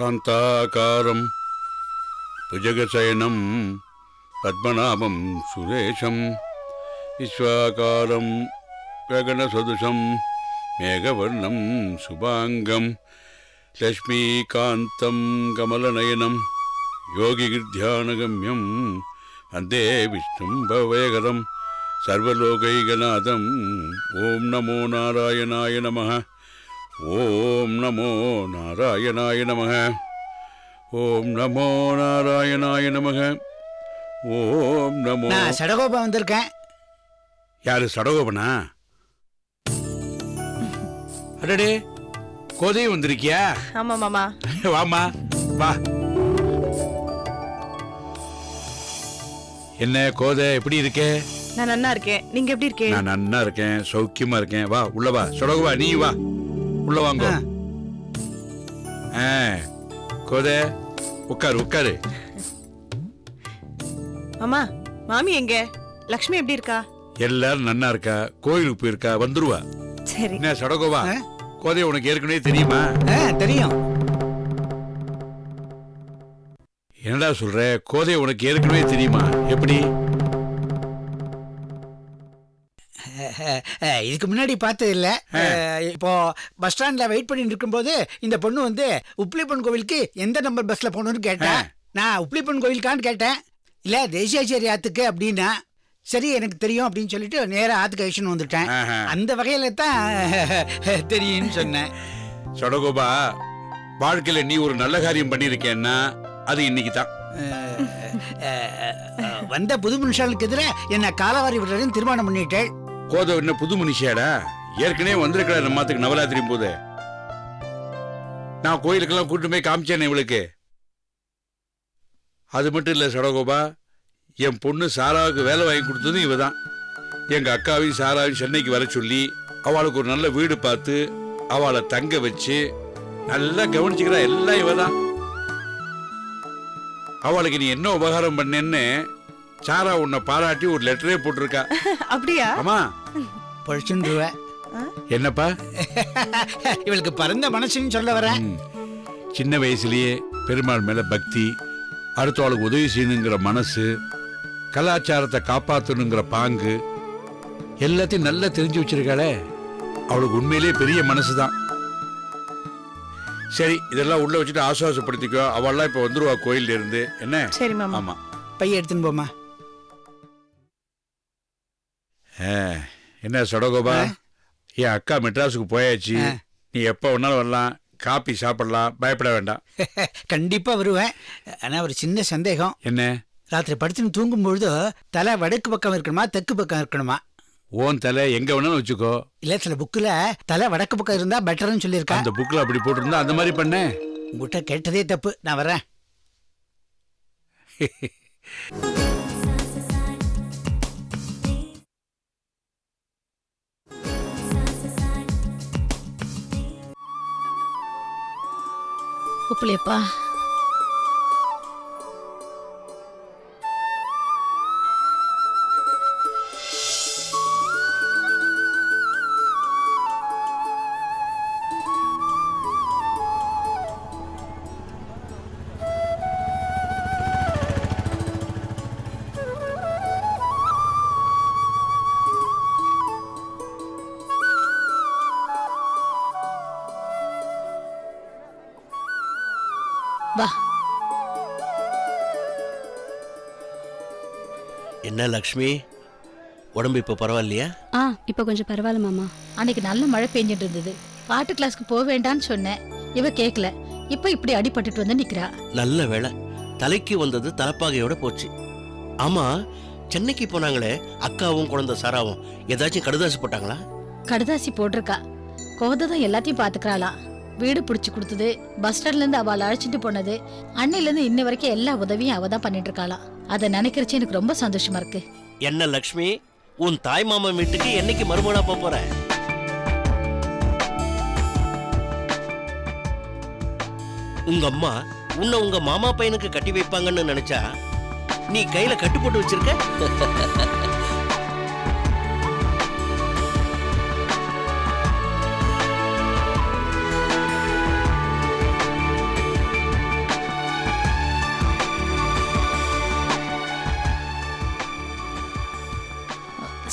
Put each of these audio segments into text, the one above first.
சாந்தாகாரம் புஜகசயனம் பத்மநாபம் சுரேஷம் விஸ்வாகாரம் ககனசதுஷம் மேகவர்ணம் சுபாங்கம் லக்ஷ்மீகாந்தம் கமலநயனம் யோகிகிருத்தியானகமியம் வந்தே விஷ்ணும் பவேகரம் சர்வலோகைகநாதம் ஓம் நமோ நாராயணாய நமः ஓம் நமோ நாராயணாய நமः ஓம் நமோ நாராயணாய நமः ஓம் நமோ நான் சடகோபம் வந்திருக்கேன். யாரு சடகோபனா? அடடே கோதை வந்திருக்கியா? ஆமா மாமா. வாமா வா. என்ன கோதை எப்படி இருக்கே? நான் நன்னா இருக்கேன். நீங்க எப்படி இருக்கே? நான் நன்னா இருக்கேன் சௌக்கியமா இருக்கேன். வா உள்ள வா. சொடகு வா நீ வா. உள்ள வாங்க. கோதை உட்காரு உட்காரு மாமா மாமி எங்க? லக்ஷ்மி எப்படி இருக்கா? எல்லாரும் நன்னா இருக்கா? கோயிலுக்கு போயிருக்கா? வந்துருவா. சரி. என்ன சடகோவா? கோதை உனக்கு ஏற்கனவே தெரியுமா? தெரியும். என்னடா சொல்ற? கோதை உனக்கு ஏற்கனவே தெரியுமா? எப்படி? இதுக்கு முன்னாடி பார்த்தது இல்ல இப்போ பஸ் ஸ்டாண்ட்ல வெயிட் பண்ணிட்டு இருக்கும்போது இந்த பொண்ணு வந்து உப்ளிப்பன் கோவிலுக்கு எந்த நம்பர் பஸ்ல போகணும்னு கேட்டா ஆ. நான் உப்ளிப்பன் கோவிலுக்கான்னு கேட்டேன். இல்ல தேசியாச்சேரி ஆத்துக்கு அப்படின்னா சரி எனக்கு தெரியும் அப்படின்னு சொல்லிட்டு நேரா ஆத்துக்கு அழிச்சுன்னு வந்துட்டேன். அந்த வகையில தான் தெரியும்னு சொன்னேன். சடகோபா வாழ்க்கையில நீ ஒரு நல்ல காரியம் பண்ணிருக்கேன்னா அது இன்னைக்கு தான். வந்த புது மனுஷாளுக்கு எதிர என்ன காலவாரி விடுறதுன்னு தீர்மானம் பண்ணிட்டேன். கோதை என்ன புது மனுஷியாடா? ஏற்கனவே வந்திருக்கிறார் நம்ம மாத்துக்கு நவராத்திரி போது. நான் கோயிலுக்கெல்லாம் கூட்டு போய் காமிச்சேன் இவளுக்கு. அது மட்டும் இல்லை சடகோபா என் பொண்ணு சாராவுக்கு வேலை வாங்கி கொடுத்ததும் இவ தான் எங்கள் அக்காவையும் சாராவையும் சென்னைக்கு வர சொல்லி அவளுக்கு ஒரு நல்ல வீடு பார்த்து அவளை தங்க வச்சு நல்லா கவனிச்சுக்கிறா எல்லாம் இவ தான் அவளுக்கு நீ என்ன உபகாரம் பண்ணேன்னு சாரா உன்னை பாராட்டி ஒரு லெட்டரே போட்டிருக்கா. அப்படியா? ஆமா பொழிச்சுருவ என்னப்பா? இவளுக்கு பரந்த மனசுன்னு சொல்ல வரேன். சின்ன வயசுலயே பெருமாள் மேல பக்தி அடுத்தவளுக்கு உதவி செய்யணுங்கிற மனசு கலாச்சாரத்தை காப்பாற்றணுங்கிற பாங்கு எல்லாத்தையும் நல்லா தெரிஞ்சு வச்சிருக்காளே. அவளுக்கு உண்மையிலேயே பெரிய மனசு தான் சரி இதெல்லாம் உள்ள வச்சுட்டு ஆசுவாசப்படுத்திக்கோ. அவள்லாம் இப்ப வந்துருவா கோயில்ல இருந்து. என்ன? சரி மாமா. ஆமா. பைய எடுத்துன்னு போமா என்ன சடகோபா? என் அக்கா மெட்ராஸுக்கு போயாச்சு. நீ எப்ப வேணாலும் வரலாம். காப்பி சாப்பிடலாம். பயப்பட வேண்டாம். கண்டிப்பா வருவேன். ஆனா ஒரு சின்ன சந்தேகம். என்ன? ராத்திரி படுத்துன்னு தூங்கும் பொழுது தலை வடக்கு பக்கம் இருக்கணுமா தெற்கு பக்கம் இருக்கணுமா? ஓன் தலை எங்க வேணாலும் வச்சுக்கோ. இல்ல சில புக்ல தலை வடக்கு பக்கம் இருந்தா பெட்டர்னு சொல்லியிருக்கா. அந்த புக்ல அப்படி போட்டிருந்தா அந்த மாதிரி பண்ண. உங்ககிட்ட கேட்டதே தப்பு. நான் வரேன் உப்புலியப்பா. என்ன லக்ஷ்மி? உடம்பு இப்போ பரவாயில்லையா? ஆ இப்போ கொஞ்சம் பரவாயில்ல மாமா. அன்னைக்கு நல்ல மழை பெஞ்சிட்டு இருந்தது பாட்டு கிளாஸ்க்கு போக வேண்டாம்னு சொன்னேன். இவ கேட்கல இப்ப இப்படி அடிபட்டுட்டு வந்து நிக்கிறா. நல்ல வேளை. தலைக்கு வந்தது தலைப்பாகையோட போச்சு. ஆமா சென்னைக்கு போனாங்களே அக்காவும் குழந்தை சாராவும். ஏதாச்சும் கடுதாசி போட்டாங்களா? கடுதாசி போட்டிருக்கா. கோதை தான் எல்லாத்தையும் பாத்துக்கிறாளாம் வீடு பிடிச்சு கொடுத்தது பஸ் ஸ்டாண்ட்ல இருந்து அவளை அழைச்சிட்டு போனது அன்னையில இருந்து இன்ன வரைக்கும் எல்லா உதவியும் அவ தான் பண்ணிட்டு இருக்காளாம் அதை நினைக்கிறச்சு எனக்கு ரொம்ப சந்தோஷமா இருக்கு. என்ன லக்ஷ்மி உன் தாய் மாமன் வீட்டுக்கு என்னைக்கு மறுமணா போப் போற? உங்க அம்மா உன்னை உங்க மாமா பையனுக்கு கட்டி வைப்பாங்கன்னு நினைச்சா நீ கையில கட்டு போட்டு வச்சிருக்க?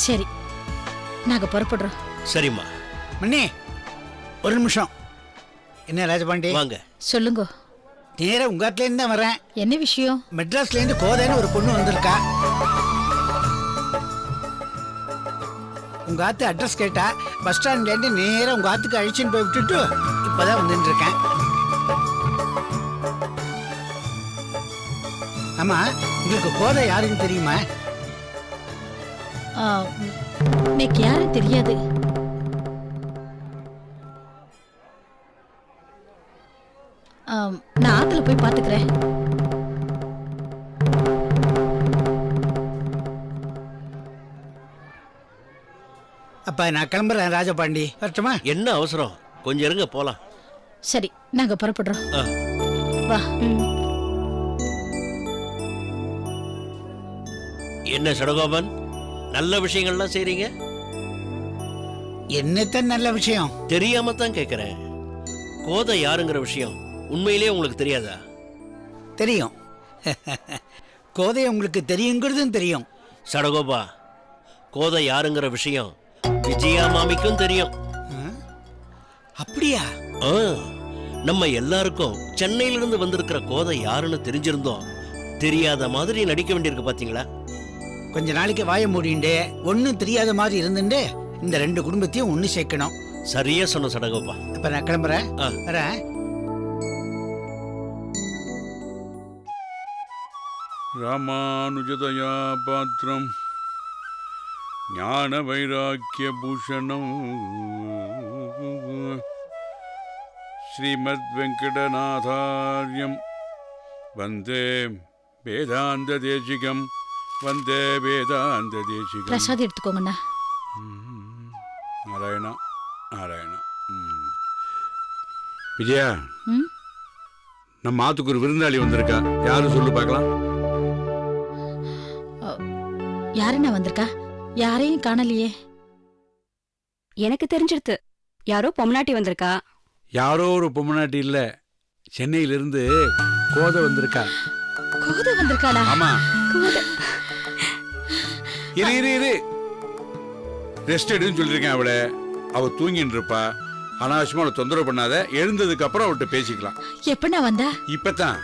சரி நாங்க புறப்படுறோம். சரிம்மா. மண்ணி ஒரு நிமிஷம். என்ன ராஜபாண்டி? வாங்க. சொல்லுங்க. நேரா உங்க இடத்துலேருந்து தான் வரேன். என்ன விஷயம்? மெட்ராஸ்லேருந்து கோதைன்னு ஒரு பொண்ணு வந்திருக்கா. உங்க ஆத்து அட்ரஸ் கேட்டா பஸ் ஸ்டாண்ட்லேருந்து நேரா உங்க ஆத்துக்கு அழிச்சுன்னு போய் விட்டுட்டு இப்பதான் வந்துட்டு இருக்கேன். ஆமா உங்களுக்கு கோதை யாருன்னு தெரியுமா? ஆ, எனக்கு யாரும் தெரியாது. நான் ஆத்துல போய் பாத்துக்கிறேன். அப்ப நான் கிளம்புறேன் ராஜபாண்டி. வரட்டுமா? என்ன அவசரம்? கொஞ்சம் இருங்க போலாம். சரி நாங்க புறப்படுறோம். ஆ. வா. என்ன சடகோபன்? நல்ல விஷயங்கள்லாம் செய்றீங்க? என்னத்தான் நல்ல விஷயம்? தெரியாம தான் கேட்குறேன் கோதை யாருங்கிற விஷயம் உண்மையிலேயே உங்களுக்கு தெரியாதா? தெரியும். கோதை உங்களுக்கு தெரியுங்கிறதும் தெரியும். சடகோபா கோதை யாருங்கிற விஷயம் விஜயா மாமிக்கும் தெரியும். அப்படியா? ஆ, நம்ம எல்லாருக்கும் சென்னையிலிருந்து வந்திருக்கிற கோதை யாருன்னு தெரிஞ்சிருந்தோம். தெரியாத மாதிரி நடிக்க வேண்டியிருக்கு பாத்தீங்களா? கொஞ்ச நாளைக்கு வாய மூடிண்டு ஒன்றும் தெரியாத மாதிரி இருந்துட்டு இந்த ரெண்டு குடும்பத்தையும் ஒன்று சேர்க்கணும். சரியா சொன்ன சடகோபா. அப்ப நான் கிளம்புறேன். ஆ. வரேன். ராமானுஜதயா பாத்திரம் ஞான வைராக்கிய பூஷணம். ஸ்ரீமத் வெங்கடநாதாரியம். வந்தே. வேதாந்த தேசிகம். வந்தே வேதாந்த தேசிகம். பிரசாத் எடுத்துக்கோங்கண்ணா. நாராயணா நாராயணா ம். விஜயா ம்? நம்ம ஆத்துக்கு ஒரு விருந்தாளி வந்திருக்கா. யாரும் சொல்லு பார்க்கலாம். யாருண்ணா வந்திருக்கா? யாரையும் காணலையே. எனக்கு தெரிஞ்சிருத்து. யாரோ பொம்னாட்டி வந்திருக்கா? யாரோ ஒரு பொம்மநாட்டி இல்ல. சென்னையிலிருந்து கோதை வந்திருக்கா. கோதை வந்திருக்காளா? ஆமா. கோதை. இரு இரு இரு. ரெஸ்ட் எடுன்னு சொல்லியிருக்கேன் அவளை. அவ தூங்கின்னு இருப்பா. அனாவசியமா அவளை தொந்தரவு பண்ணாத. எழுந்ததுக்கு அப்புறம் அவள்கிட்ட பேசிக்கலாம். எப்பண்ணா வந்தா? இப்பதான்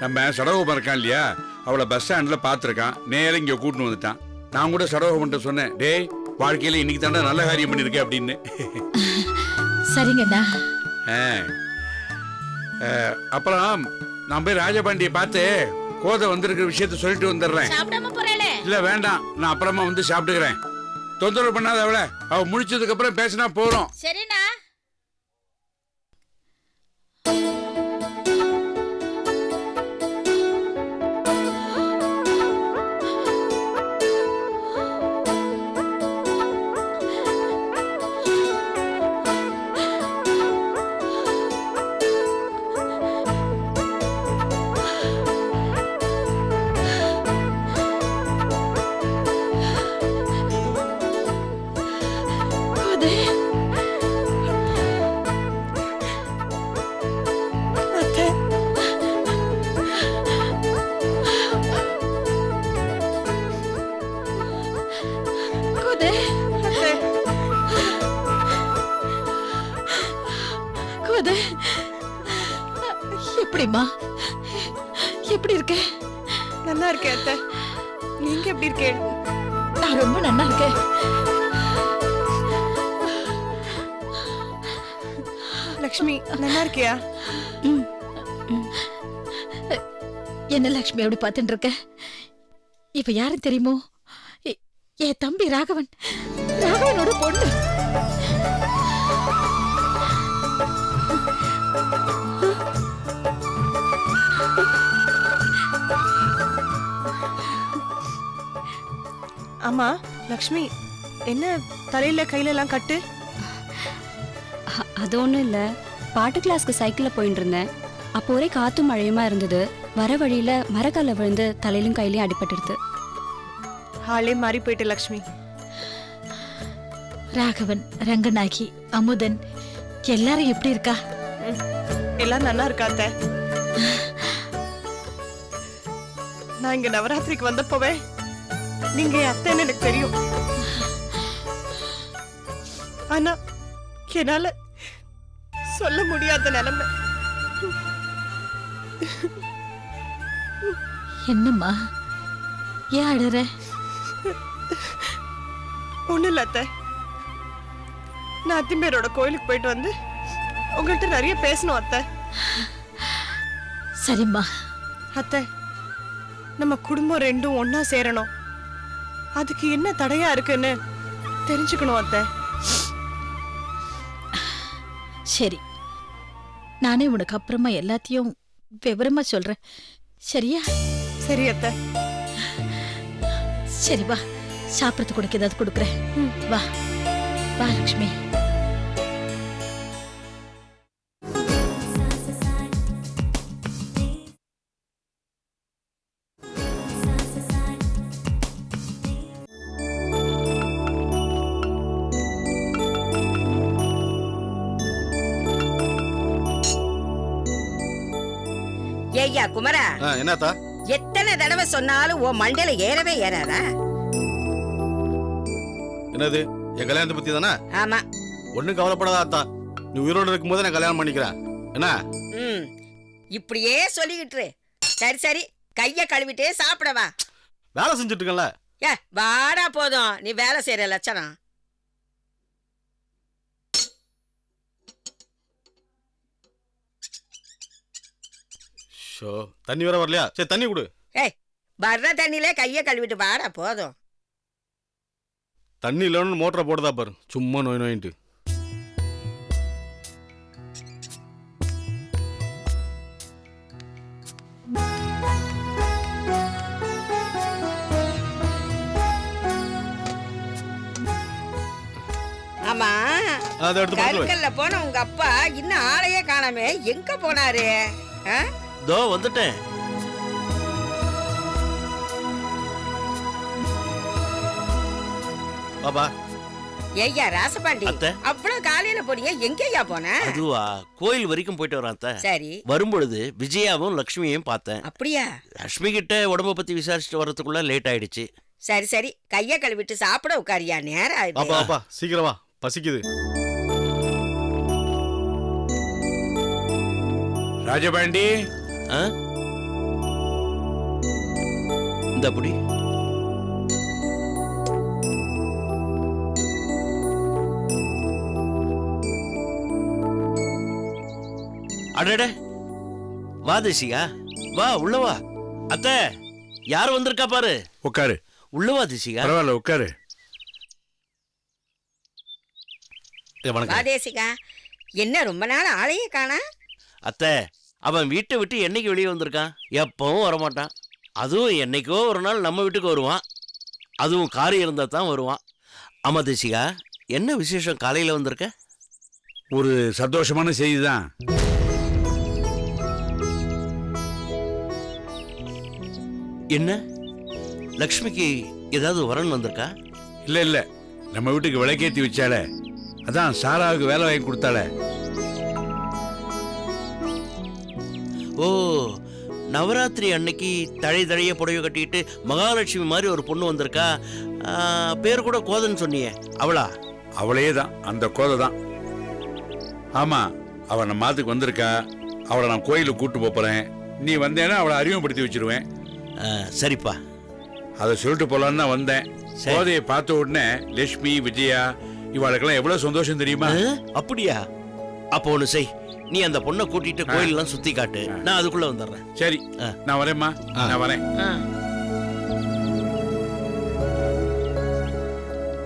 நம்ம சடகோபம் இருக்கான் இல்லையா? அவளை பஸ் ஸ்டாண்ட்ல பாத்திருக்கான் நேரா இங்க கூட்டின்னு வந்துட்டான். நான் கூட சடகோபன்ட்ட சொன்னேன் டேய் வாழ்க்கையில இன்னைக்கு தாண்டா நல்ல காரியம் பண்ணிருக்கேன் அப்படின்னு. சரிங்கண்ணா. அப்புறம் நான் போய் ராஜபாண்டியை பார்த்து கோதை வந்திருக்கிற விஷயத்த சொல்லிட்டு வந்துடுறேன். சாப்பிடாம போறாளே. இல்ல வேண்டாம். நான் அப்புறமா வந்து சாப்பிட்டுக்கிறேன். தொந்தரவு பண்ணாத அவளை. அவ முடிச்சதுக்கு அப்புறம் பேசினா போறோம் சரிண்ணா எப்படிம்மா? எப்படி இருக்க? நல்லா இருக்கேன் அத்தை. நீங்க எப்படி இருக்கேன் நான் ரொம்ப நல்லா இருக்கேன். லக்ஷ்மி நல்லா இருக்கியா? ம் என்ன லக்ஷ்மி அப்படி பார்த்துட்டு இருக்க? இப்ப யாரும் தெரியுமோ? எ- என் தம்பி ராகவன். ராகவனோட பொண்ணு. ஆமா லக்ஷ்மி என்ன தலையில கையில எல்லாம் கட்டு அது ஒன்றும் இல்லை. பாட்டு கிளாஸ்க்கு சைக்கிளில் போயிட்டு இருந்தேன் அப்போ ஒரே காற்றும் மழையுமா இருந்தது. வர வழியில மரக்கல்ல விழுந்து தலையிலும் கையிலையும் அடிபட்டுடுது ஆளே மாறி போயிட்டு லக்ஷ்மி. ராகவன் ரங்கநாயகி அமுதன் எல்லாரும் எப்படி இருக்கா? எல்லாம் நல்லா இருக்கா அத்தை? நான் இங்க நவராத்திரிக்கு வந்தப்போவே நீங்க அத்தைன்னு எனக்கு தெரியும். ஆனா என்னால சொல்ல முடியாத நிலைமை. என்னம்மா? ஏன் அழற? ஒண்ணும் இல்ல அத்தை. நான் அத்திம்பேரோட கோயிலுக்கு போயிட்டு வந்து உங்கள்கிட்ட நிறைய பேசணும் அத்தை. சரிம்மா. அத்தை நம்ம குடும்பம் ரெண்டும் ஒண்ணா சேரணும். அதுக்கு என்ன தடையா இருக்குன்னு தெரிஞ்சுக்கணும் அத்தை. சரி. நானே உனக்கு அப்புறமா எல்லாத்தையும் விவரமா சொல்றேன். சரியா? சரி அத்தை. சரி வா. சாப்பிடறதுக்கு கொடுக்க ஏதாவது கொடுக்குறேன். வா. வா லக்ஷ்மி. என்னத்தா? எத்தனை தடவை சொன்னாலும் உன் மண்டையில ஏறவே ஏறாதா? என்னது? என் கல்யாணத்தை பத்தி தானே ஆமா. ஒன்றும் கவலைப்படாத அத்தா. நீ உயிரோடு இருக்கும்போது நான் கல்யாணம் பண்ணிக்கிறேன். என்ன? ம். இப்படியே சொல்லிக்கிட்டு. சரி சரி. கைய கழுவிட்டே சாப்பிடவா வேலை செஞ்சுட்டு இருக்கேன்ல. ஏ வாடா போதும். நீ வேலை செய்யற லட்சணம். ஷோ தண்ணி வேற வரலையா? சரி தண்ணி கொடு. ஏய் வர்ற தண்ணியில கைய கழுவிட்டு வாடா போதும். தண்ணி இல்லைன்னு மோட்டரை போடுதா பாரு. சும்மா நோய் நோயின்ட்டு. ஆமா. அதை எடுத்து. கருக்கல்ல போன உங்க அப்பா இன்னும் ஆளையே காணாமே எங்க போனாரு? ஆ? தோ வந்துட்டேன். பாப்பா ஏய்யா ராசபாண்டி அத்தை. அவ்வளவு காலையில போனீங்க எங்கேயா போன? அதுவா கோயில் வரைக்கும் போயிட்டு வரேன் அத்தை. சரி. வரும்பொழுது விஜயாவும் லக்ஷ்மியையும் பார்த்தேன். அப்படியா? லக்ஷ்மி கிட்ட உடம்ப பத்தி விசாரிச்சுட்டு வர்றதுக்குள்ள லேட் ஆயிடுச்சு. சரி சரி. கைய கழுவிட்டு சாப்பிட உட்காரியா? நேரம் ஆயிடுச்சு. பாப்பா பாப்பா சீக்கிரம் வா. பசிக்குது. ராஜபாண்டி? இந்த அப்படி அடட. வா தேசிகா. வா உள்ள வா. அத்தை யார் வந்திருக்கா பாரு? உட்காரு உள்ள வா தேசிகா. பரவாயில்ல உட்காரு வணக்கம் வாதேசிகா என்ன ரொம்ப நாள் ஆளையே காணா? அத்தை அவன் வீட்டை விட்டு என்னைக்கு வெளியே வந்திருக்கான்? எப்பவும் வரமாட்டான். அதுவும் என்னைக்கோ ஒரு நாள் நம்ம வீட்டுக்கு வருவான். அதுவும் காரியம் இருந்தால் தான் வருவான். ஆமா தேசிகா என்ன விசேஷம் காலையில் வந்திருக்க? ஒரு சந்தோஷமான செய்தி தான் என்ன? லக்ஷ்மிக்கு ஏதாவது வரன் வந்திருக்கா? இல்ல இல்ல. நம்ம வீட்டுக்கு விளக்கேத்தி வச்சால அதான் சாராவுக்கு வேலை வாங்கி கொடுத்தால ஓ நவராத்திரி அன்னைக்கு தழை தழைய புடவை கட்டிக்கிட்டு மகாலட்சுமி மாதிரி ஒரு பொண்ணு வந்திருக்கா? பேர் கூட கோதன்னு சொன்னியே அவளா? அவளே தான் அந்த கோதை தான் ஆமா அவ நம்ம மாத்துக்கு வந்திருக்கா. அவளை நான் கோயிலுக்கு கூட்டு போப் போறேன். நீ வந்தேன்னா அவளை அறிமுகப்படுத்தி வச்சிருவேன். சரிப்பா. அதை சொல்லிட்டு போலான்னு தான் வந்தேன். கோதையை பார்த்த உடனே லட்சுமி விஜயா இவாளுக்கெல்லாம் எவ்வளவு சந்தோஷம் தெரியுமா? அப்படியா? அப்போ ஒன்று செய். நீ அந்த பொண்ணை கூட்டிட்டு கோயிலெல்லாம் சுத்தி காட்டு. நான் அதுக்குள்ள வந்துடுறேன். சரி. நான் வரேம்மா. நான் வரேன்.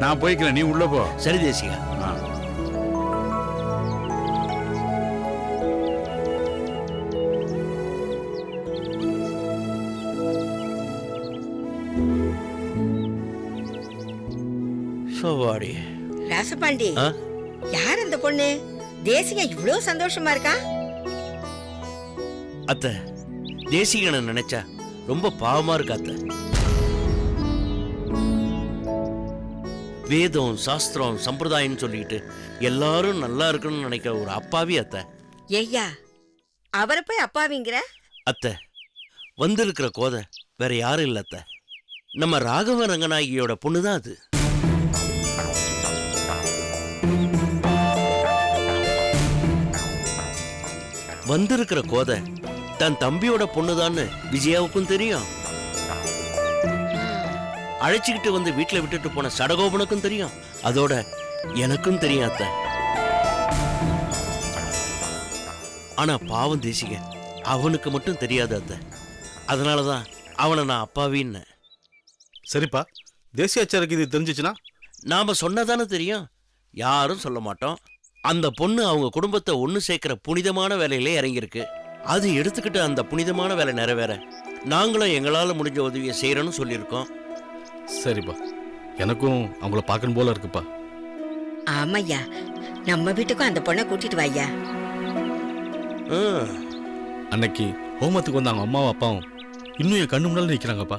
நான் போய்க்கிறேன். நீ உள்ள போ. சரி தேசிகா. சோவாடி ராசபாண்டி? யார் அந்த பொண்ணு? தேசிகா இவ்ளோ சந்தோஷமா இருக்கா? அத்தை தேசிகனை நினைச்சா ரொம்ப பாவமா இருக்கு அத்தை? வேதம் சாஸ்திரம் சம்பிரதாயம்னு சொல்லிட்டு எல்லாரும் நல்லா இருக்கணும்னு நினைக்கிற ஒரு அப்பாவி அத்தை. ஏய்யா அவரை போய் அப்பாவிங்கிற? அத்தை வந்திருக்கிற கோதை வேற யாரும் இல்ல அத்தை. நம்ம ராகவ ரங்கநாயகியோட பொண்ணு தான் அது. வந்திருக்கிற கோதை தன் தம்பியோட பொண்ணுதான்னு விஜயாவுக்கும் தெரியும். அழைச்சிக்கிட்டு வந்து வீட்டுல விட்டுட்டு போன சடகோபனுக்கும் தெரியும். அதோட எனக்கும் தெரியும் அத்தை. ஆனா பாவம் தேசிக அவனுக்கு மட்டும் தெரியாது அத்தை. அதனாலதான் அவனை நான் அப்பாவின்னு. சரிப்பா தேசியாச்சாருக்கு இது தெரிஞ்சிச்சுன்னா? நாம சொன்னதானே தெரியும். யாரும் சொல்ல மாட்டோம். அந்த பொண்ணு அவங்க குடும்பத்தை ஒன்று சேர்க்கிற புனிதமான வேலையிலே இறங்கியிருக்கு. அது எடுத்துக்கிட்டு அந்த புனிதமான வேலை நிறைவேற. நாங்களும் எங்களால் முடிஞ்ச உதவியை செய்கிறோன்னு சொல்லியிருக்கோம். சரிப்பா. எனக்கும் அவங்கள பார்க்கணும் போல இருக்குப்பா. ஆமாய்யா. நம்ம வீட்டுக்கும் அந்த பொண்ணை கூட்டிட்டு வாய்யா. ம், அன்னைக்கு ஹோமத்துக்கு வந்த அவங்க அம்மாவும் அப்பாவும் இன்னும் என் கண்ணு முன்னால நிற்கிறாங்கப்பா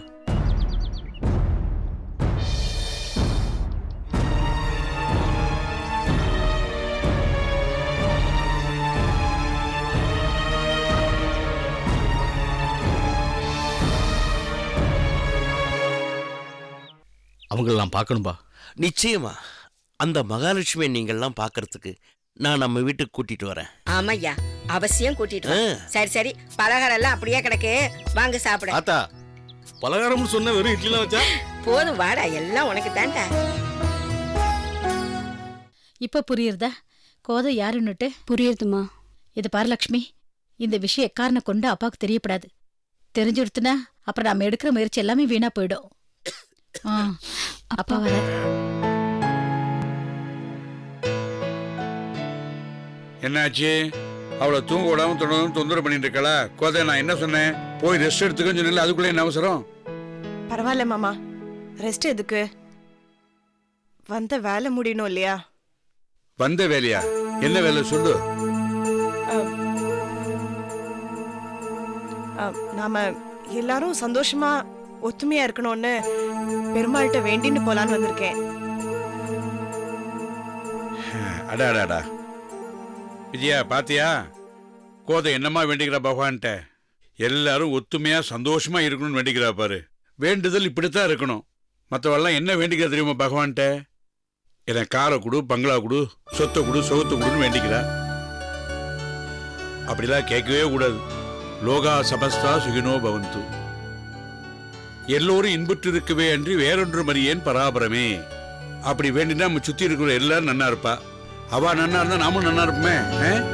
அவங்கள நான் பார்க்கணும்பா. நிச்சயமா. அந்த மகாலட்சுமியை நீங்கள்லாம் பார்க்கறதுக்கு நான் நம்ம வீட்டுக்கு கூட்டிட்டு வரேன். ஆமாய்யா அவசியம் கூட்டிட்டு வா. ஆ. சரி சரி. பலகாரம் எல்லாம் அப்படியே கிடக்கு. வாங்க சாப்பிட. ஆத்தா பலகாரம்னு சொன்ன வெறும் இட்லிலாம் வச்சா? போதும் வாடா. எல்லாம் உனக்கு தான்டா. இப்ப புரியுறதா? கோதை யாருன்னுட்டு? புரியுதுமா இது பாரு லக்ஷ்மி. இந்த விஷயம் எக்காரண கொண்டு அப்பாவுக்கு தெரியப்படாது. தெரிஞ்சுடுத்துனா அப்புறம் நாம எடுக்கிற முயற்சி எல்லாமே வீணா போயிடும். ஆ, அப்பா வர என்னாச்சு? அவளை தூங்க விடாம தொடர்ந்து தொந்தரவு பண்ணிட்டு இருக்கல. கோதை நான் என்ன சொன்னேன்? போய் ரெஸ்ட் எடுத்துக்கன்னு சொன்னல அதுக்குள்ள என்ன அவசரம்? பரவாயில்ல மாமா. ரெஸ்ட் எதுக்கு? வந்த வேலை முடியணும் இல்லையா? வந்த வேலையா? என்ன வேலை சொல்லு. அஹ், நாம எல்லாரும் சந்தோஷமா ஒத்துமையா இருக்கணும்னு பெருமாள்கிட்ட வேண்டின்னு போலான்னு வந்திருக்கேன். அடா அடாடா விஜயா பாத்தியா? கோதை என்னமா வேண்டிக்கிறா பகவான்கிட்ட? எல்லாரும் ஒத்துமையா சந்தோஷமா இருக்கணும்னு வேண்டிக்கிறா பாரு. வேண்டுதல் இப்படித்தான் இருக்கணும். மற்றவெல்லாம் என்ன வேண்டிக்கிற தெரியுமா பகவான்கிட்ட? எனக்கு காரை கொடு பங்களா கொடு சொத்தை கொடு சொகத்தை கொடுன்னு வேண்டிக்கிறா. அப்படிலாம் கேட்கவே கூடாது. லோகா சமஸ்தா சுகினோ பவந்து. எல்லோரும் இன்புற்றிருக்கவே அன்றி வேறொன்றும் அறியேன் பராபரமே? அப்படி வேண்டினா நம்ம சுத்தி இருக்கிற எல்லாரும் நன்னா இருப்பா. அவ நன்னா இருந்தா நாமும் நன்னா இருப்போமே ஆ?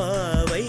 பாவை